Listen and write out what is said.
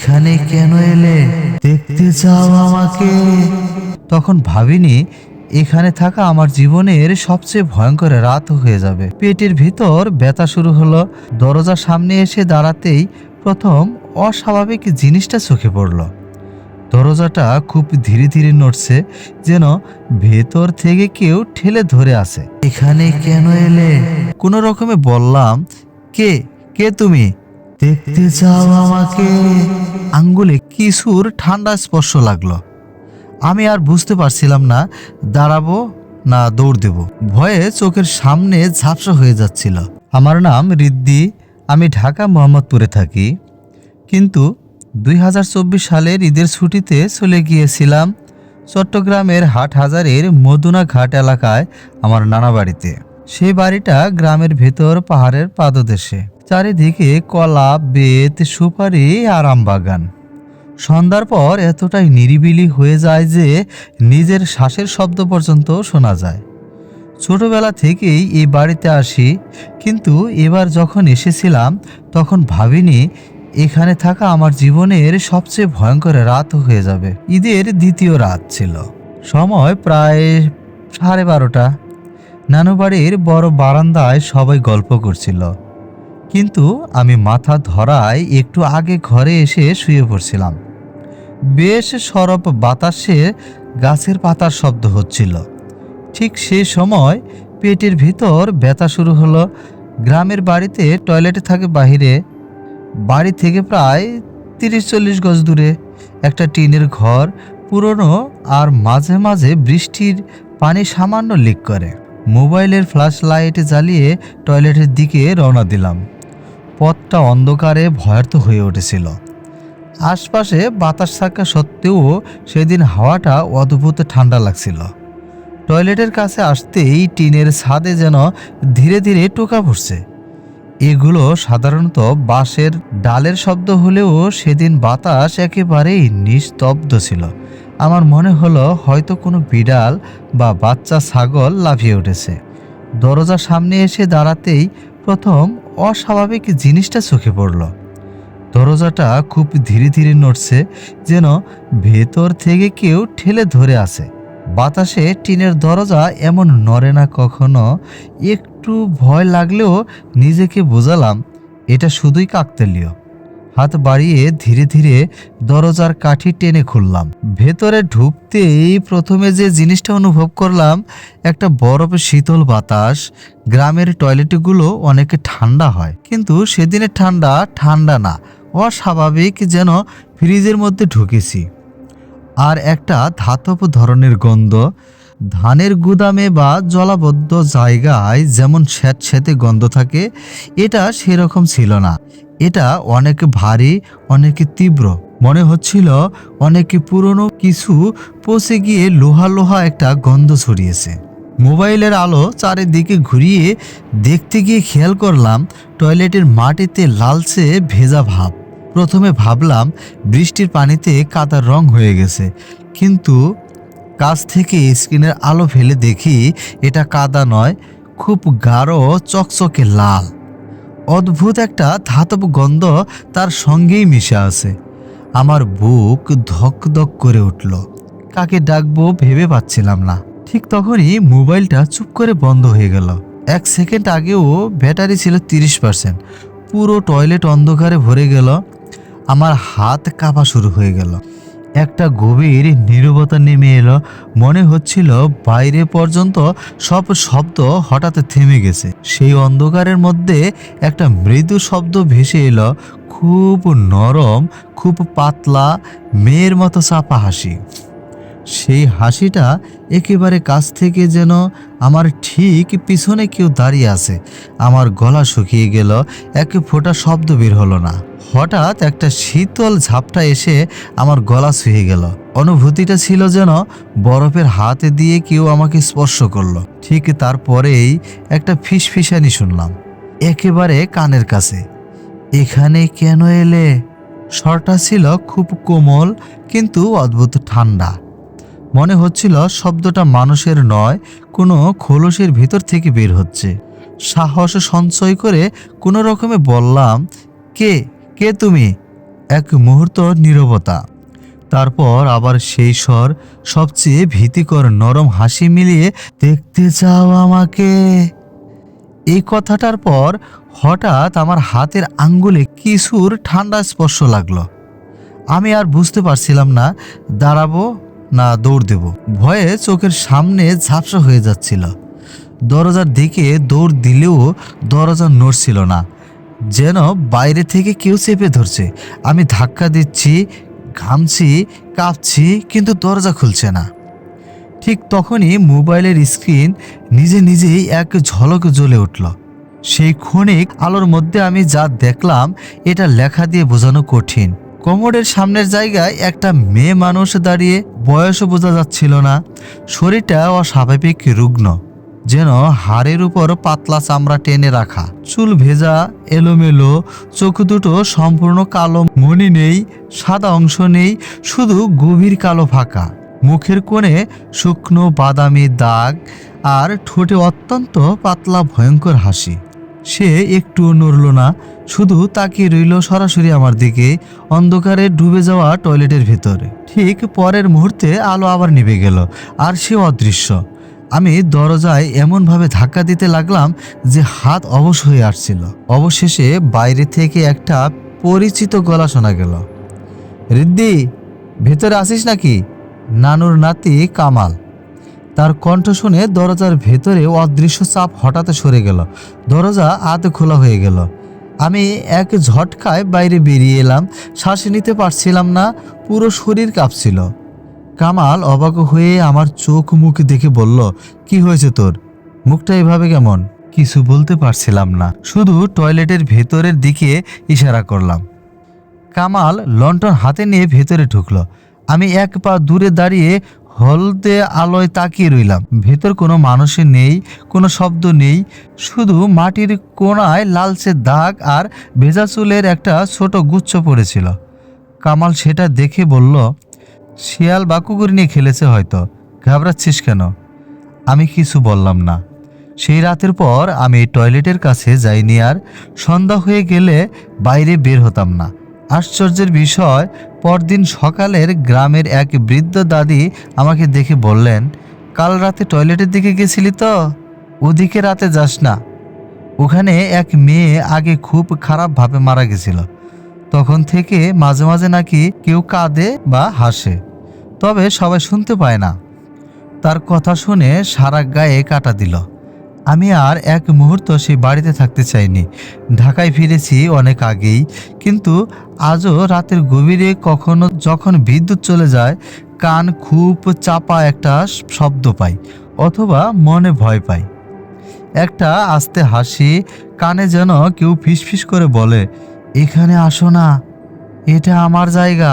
এখানে কেন এলে? দেখতে চাও আমাকে। তখন ভাবিনি, এখানে থাকা আমার জীবনের সবচেয়ে ভয়ঙ্কর রাত হয়ে যাবে। পেটের ভিতর ব্যথা শুরু হলো। দরজার সামনে এসে দাঁড়াতেই প্রথম অস্বাভাবিক জিনিসটা চোখে পড়ল। দরজাটা খুব ধীরে ধীরে নড়ছে, যেন ভেতর থেকে কেউ ঠেলে ধরে আছে। এখানে কেন এলে? কোনো রকমে বললাম, কে? কে তুমি? দেখতে যাও আমাকে? আঙ্গুলে কিছুর ঠান্ডা স্পর্শ লাগল। আমি আর বুঝতে পারছিলাম না, দাঁড়াবো না দৌড় দেব। ভয়ে চোখের সামনে ঝাপসা হয়ে যাচ্ছিল। আমার নাম রিদ্দি, আমি ঢাকা মোহাম্মদপুরে থাকি। কিন্তু দুই হাজার চব্বিশ সালের ঈদের ছুটিতে চলে গিয়েছিলাম চট্টগ্রামের হাট হাজারের মদুনা ঘাট এলাকায় আমার নানা বাড়িতে। সেই বাড়িটা গ্রামের ভেতর পাহাড়ের পাদদেশে। চারিদিকে কলা, বেত, সুপারি আর আম বাগান। সন্ধ্যার পর এতটাই নিরিবিলি হয়ে যায় যে নিজের শ্বাসের শব্দ পর্যন্ত শোনা যায়। ছোটবেলা থেকেই এই বাড়িতে আসি, কিন্তু এবার যখন এসেছিলাম, তখন ভাবিনি এখানে থাকা আমার জীবনের সবচেয়ে ভয়ঙ্কর রাত হয়ে যাবে। ঈদের দ্বিতীয় রাত ছিল। সময় প্রায় সাড়ে বারোটা। নানু বাড়ির বড় বারান্দায় সবাই গল্প করছিল। কিন্তু আমি মাথা ধরায় একটু আগে ঘরে এসে শুয়ে পড়ছিলাম। বেশ সরব বাতাসে গাছের পাতার শব্দ হচ্ছিল। ঠিক সেই সময় পেটের ভিতর ব্যথা শুরু হলো। গ্রামের বাড়িতে টয়লেটে থাকে বাহিরে। বাড়ি থেকে প্রায় তিরিশ চল্লিশ গজ দূরে। একটা টিনের ঘর পুরনো আর মাঝে মাঝে বৃষ্টির পানি সামান্য লিক করে। মোবাইলের ফ্ল্যাশ লাইট জ্বালিয়ে টয়লেটের দিকে রওনা দিলাম। পথটা অন্ধকারে ভয়ার্থ হয়ে উঠেছিল। আশপাশে বাতাস থাকা সত্ত্বেও সেদিন হাওয়াটা অদ্ভুত ঠান্ডা লাগছিল। টয়লেটের কাছে আসতেই টিনের ছাদে যেন ধীরে ধীরে টোকা পড়ছে। এগুলো সাধারণত বাঁশের ডালের শব্দ হলেও সেদিন বাতাস একেবারেই নিস্তব্ধ ছিল। আমার মনে হলো হয়তো কোনো বিড়াল বা বাচ্চা ছাগল লাফিয়ে উঠেছে। দরজার সামনে এসে দাঁড়াতেই প্রথম অস্বাভাবিক জিনিসটা চোখে পড়ল। দরজাটা খুব ধীরে ধীরে নড়ছে যেন ভেতর থেকে কেউ ঠেলে ধরে আছে। বাতাসে টিনের দরজা এমন নড়ে না কখনো। একটু ভয় লাগলেও নিজেকে বোঝালাম, এটা শুধুই কাকতালীয়। হাত বাড়িয়ে ধীরে ধীরে দরজার কাঠি টেনে খুললাম। ভেতরে ঢুকতেই প্রথমে যে জিনিসটা অনুভব করলাম, একটা বরফ শীতল বাতাস। গ্রামের টয়লেটগুলো অনেক ঠান্ডা হয়, কিন্তু সেদিনের ঠান্ডা ঠান্ডা না, অস্বাভাবিক যেন ফ্রিজের মধ্যে ঢুকেছি। আর একটা ধাতব ধরনের গন্ধ, ধানের গুদামে বা জলাবদ্ধ জায়গায় যেমন স্যাঁতস্যাঁতে গন্ধ থাকে, এটা সেরকম ছিল না। এটা অনেক ভারী, অনেক তীব্র। মনে হচ্ছিল অনেক পুরনো কিছু পচে গিয়ে লোহা লোহা একটা গন্ধ ছড়িয়েছে। মোবাইলের আলো চারিদিকে ঘুরিয়ে দেখতে গিয়ে খেয়াল করলাম, টয়লেটের মাটিতে লালচে ভেজা ভাব। প্রথমে ভাবলাম, বৃষ্টির পানিতে কাদার রং হয়ে গেছে। কিন্তু কাছ থেকে স্ক্রিনের আলো ফেলে দেখি, এটা কাদা নয়, খুব গাঢ়, চকচকে লাল। অদ্ভুত একটা ধাতব গন্ধ তার সঙ্গেই মিশে আছে। আমার বুক ধক ধক করে উঠল। কাকে ডাকবো ভেবে পাচ্ছিলাম না। ঠিক তখনই মোবাইলটা চুপ করে বন্ধ হয়ে গেল। এক সেকেন্ড আগেও ব্যাটারি ছিল তিরিশ পার্সেন্ট। পুরো টয়লেট অন্ধকারে ভরে গেল। আমার হাত কাঁপা শুরু হয়ে গেল। একটা গভীর নীরবতা নেমে এলো। মনে হচ্ছিল বাইরে পর্যন্ত সব শব্দ হঠাৎ থেমে গেছে। সেই অন্ধকারের মধ্যে একটা মৃদু শব্দ ভেসে এলো। খুব নরম, খুব পাতলা, মেয়ের মতো চাপা হাসি। সেই হাসিটা একেবারে কাছ থেকে যেন আমার ঠিক পিছনে কেউ দাঁড়িয়ে আছে। আমার গলা শুকিয়ে গেল, এক ফোঁটা শব্দ বের হলো না। হঠাৎ একটা শীতল ঝাপটা এসে আমার গলা ছুঁয়ে গেল। অনুভূতিটা ছিল যেন বরফের হাতে দিয়ে কেউ আমাকে স্পর্শ করল। ঠিক তারপরেই একটা ফিসফিসানি শুনলাম, একেবারে কানের কাছে। এখানে কেন এলে? স্বরটা ছিল খুব কোমল, কিন্তু অদ্ভুত ঠান্ডা। মনে হচ্ছিল শব্দটা মানুষের নয়, কোনো খোলসের ভিতর থেকে বের হচ্ছে। সাহস সঞ্চয় করে কোনো রকমে বললাম, কে? কে তুমি? এক মুহূর্ত নীরবতা। তারপর আবার সেই স্বর, সবচেয়ে ভীতিকর নরম হাসি মিলিয়ে, দেখতে চাও আমাকে? এই কথাটার পর হঠাৎ আমার হাতের আঙ্গুলে কিছুর ঠান্ডা স্পর্শ লাগল। আমি আর বুঝতে পারছিলাম না, দাঁড়াবো না দৌড় দেব। ভয়ে চোখের সামনে ঝাপসা হয়ে যাচ্ছিল। দরজার দিকে দৌড় দিলেও দরজা নড়ছিল না। যেন বাইরে থেকে কেউ চেপে ধরছে। আমি ধাক্কা দিচ্ছি, ঘামছি, কাঁপছি, কিন্তু দরজা খুলছে না। ঠিক তখনই মোবাইলের স্ক্রিন নিজে নিজেই এক ঝলক জ্বলে উঠল। সেই ক্ষণিক আলোর মধ্যে আমি যা দেখলাম, এটা লেখা দিয়ে বোঝানো কঠিন। কোমরের সামনের জায়গায় একটা মেয়ে মানুষ দাঁড়িয়ে বয়সও বোঝা যাচ্ছিল না। শরীরটা অস্বাভাবিক রুগ্ন, যেন হাড়ের উপর পাতলা চামড়া টেনে রাখা। চুল ভেজা, এলোমেলো, চোখ দুটো সম্পূর্ণ কালো, মনি নেই, সাদা অংশ নেই, শুধু গভীর কালো ফাঁকা। মুখের কোণে শুকনো বাদামি দাগ আর ঠোঁটে অত্যন্ত পাতলা ভয়ঙ্কর হাসি। সে একটুও নড়ল না, শুধু তাকিয়ে রইল সরাসরি আমার দিকে, অন্ধকারে ডুবে যাওয়া টয়লেটের ভেতরে। ঠিক পরের মুহূর্তে আলো আবার নিভে গেল, আর সে অদৃশ্য। আমি দরজায় এমনভাবে ধাক্কা দিতে লাগলাম যে হাত অবশ হয়ে আসছিল। অবশেষে বাইরে থেকে একটা পরিচিত গলা শোনা গেল। রিদ্দি, ভেতরে আসিস নাকি? নানুর নাতি কামাল। তার কণ্ঠ শুনে দরজার ভেতরে অদৃশ্য চাপ হঠাৎ সরে গেল। দরজা আধ খোলা হয়ে গেল। আমি এক ঝটকায় বাইরে বেরিয়ে এলাম। শ্বাস নিতে পারছিলাম না, পুরো শরীর কাঁপছিল। কামাল অবাক হয়ে আমার চোখ মুখ দেখে বলল, কি হয়েছে তোর? মুখটা এভাবে কেমন? কিছু বলতে পারছিলাম না। শুধু টয়লেটের ভেতরের দিকে ইশারা করলাম। কামাল লন্ঠন হাতে নিয়ে ভেতরে ঢুকলো। আমি এক পা দূরে দাঁড়িয়ে হলদে আলোয় তাকিয়ে রইলাম। ভেতর কোনো মানুষের নেই, কোনো শব্দ নেই, শুধু মাটির কোণায় লালচে দাগ আর ভেজা চুলের একটা ছোট গুচ্ছ পড়েছিল। কামাল সেটা দেখে বলল, শিয়াল বা কুকুর নিয়ে খেলেছে হয়তো, ঘাবড়াচ্ছিস কেন? আমি কিছু বললাম না। সেই রাতের পর আমি টয়লেটের কাছে যাইনি আর সন্ধ্যা হয়ে গেলে বাইরে বের হতাম না। আশ্চর্যের বিষয়, পরদিন সকালের গ্রামের এক বৃদ্ধ দাদি আমাকে দেখে বললেন, কাল রাতে টয়লেটের দিকে গেছিলি তো? ওদিকে রাতে যাস না। ওখানে এক মেয়ে আগে খুব খারাপভাবে মারা গেছিল। তখন থেকে মাঝে মাঝে নাকি কেউ কাঁদে বা হাসে, তবে সবাই শুনতে পায় না। তার কথা শুনে সারা গায়ে কাটা দিল। আমি আর এক মুহূর্ত সেই বাড়িতে থাকতে চাইনি। ঢাকায় ফিরেছি অনেক আগেই, কিন্তু আজও রাতের গভীরে কখনো যখন বিদ্যুৎ চলে যায়, কান খুব চাপা একটা শব্দ পাই, অথবা মনে ভয় পাই। একটা আস্তে হাসি, কানে যেন কেউ ফিসফিস করে বলে, এখানে আসো না, এটা আমার জায়গা।